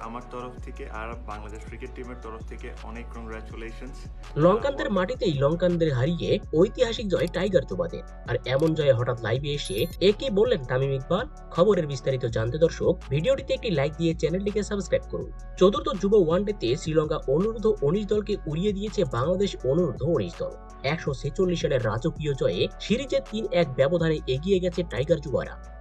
আমার তরফ থেকে আর বাংলাদেশ ক্রিকেট টিমের তরফ থেকে অনেক কংগ্রাচুলেশনস লঙ্কানদের মাটিতেই লঙ্কানদের হারিয়ে ঐতিহাসিক জয় টাইগার যুবাদের আর এমন জয়ে হঠাৎ লাইভে এসে একে বললেন তামিম ইকবাল। খবরের বিস্তারিত জানতে দর্শক ভিডিওটিতে একটি লাইক দিয়ে চ্যানেলটিকে সাবস্ক্রাইব করুন। চতুর্থ যুব ওয়ানডেতে শ্রীলঙ্কা অনুরোধ উনিশ দলকে উড়িয়ে দিয়েছে বাংলাদেশ অনুরোধ উনিশ দল। একশো ছেচল্লিশ রানের রাজকীয় জয়ে তিন এক ব্যবধানে এগিয়ে গেছে টাইগার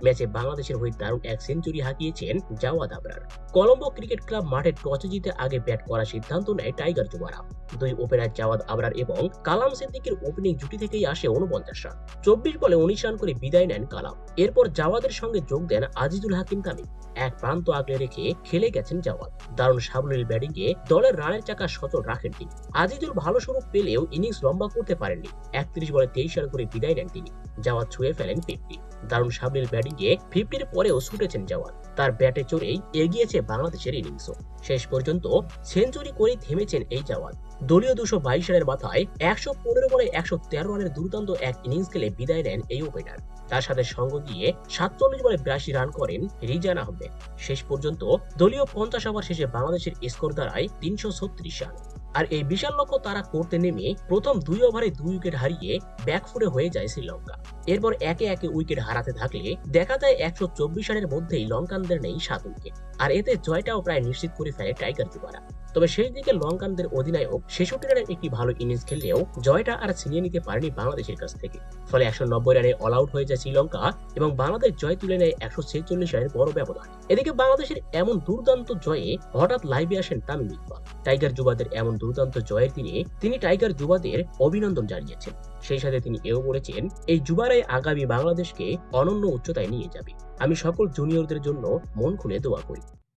ম্যাচে বাংলাদেশের হয়ে দারুণ এক সেঞ্চুরি হাঁকিয়েছেন জাওয়াদ আবরার। কলম্বো ক্রিকেট ক্লাব মাঠে জিতে আগে ব্যাট করার সিদ্ধান্ত নেয় টাইগার যুবারা দুই ওপেনার জাওয়াদ আবরার এবং কালাম সিদ্দিকের ওপেনিং জুটি থেকেই আসে উনপঞ্চাশ রান চব্বিশ বলে উনিশ রান করে বিদায় নেন কালাম। এরপর জাওয়াদের সঙ্গে যোগ দেন আজিজুল হাকিম তামিম। এক প্রান্ত আগলে রেখে খেলে গেছেন জাওয়াদ। দারুণ সাবলীল ব্যাটিংয়ে দলের রানের চাকা সচল রাখেন তিনি। আজিজুল ভালো শুরু পেলেও ইনিংস লম্বা করতে পারেননি। একত্রিশ বলে তেইশ রান করে বিদায় নেন তিনি। জাওয়াদ ছুঁয়ে ফেলেন ফিফটি। দারুণ সাবলীল ব্যাটিংয়ে ফিফটির পরেও ছুটেছেন জাওয়াদ তার ব্যাটে চড়েই এগিয়েছে বাংলাদেশের ইনিংসও। শেষ পর্যন্ত সেঞ্চুরি করেই থেমেছেন এই জাওয়াদ দলীয় দুশো বাইশ রানের মাথায় একশো পনেরো বলে একশো তেরো রানের দুর্দান্ত এক ইনিংস খেলে বিদায় নেন এই ওপেনার। তার সাথে সঙ্গ দিয়ে সাতচল্লিশ বলে বিরাশি রান করেন রিজান আহমেদ। শেষ পর্যন্ত দলীয় পঞ্চাশ ওভার শেষে বাংলাদেশের স্কোর দাঁড়ায় তিনশো ছত্রিশ রান। আর এই বিশাল লক্ষ্য তারা করতে নেমে প্রথম দুই ওভারে দুই উইকেট হারিয়ে ব্যাকফুটে হয়ে যায় শ্রীলঙ্কা। এরপর একে একে উইকেট হারাতে থাকলে দেখা যায় একশো চব্বিশ রানের মধ্যেই লঙ্কানদের নেই সাত উইকেট। আর এতে জয়টাও প্রায় নিশ্চিত করে ফেলে টাইগার যুবারা। তবে সেই দিকে লঙ্কানদের অধিনায়ক ছেষট্টি রানের একটি ভালো ইনিংস খেললেও জয়টা আর ছিনিয়ে নিতে পারেনি বাংলাদেশের কাছ থেকে। ফলে একশো নব্বই রানে অল আউট হয়ে যায় শ্রীলঙ্কা এবং বাংলাদেশ জয় তুলে নেয় একশো ছেচল্লিশ রানের বড় ব্যবধান। এদিকে বাংলাদেশের এমন দুর্দান্ত জয়ে হঠাৎ লাইভে আসেন তামিম ইকবাল। টাইগার যুবাদের এমন দুর্দান্ত জয়ের দিনে তিনি টাইগার যুবাদের অভিনন্দন জানিয়েছেন। সেই সাথে তিনি এও বলেছেন, এই যুবারাই আগামী বাংলাদেশকে অনন্য উচ্চতায় নিয়ে যাবে। আমি সকল জুনিয়রদের জন্য মন খুলে দোয়া করি।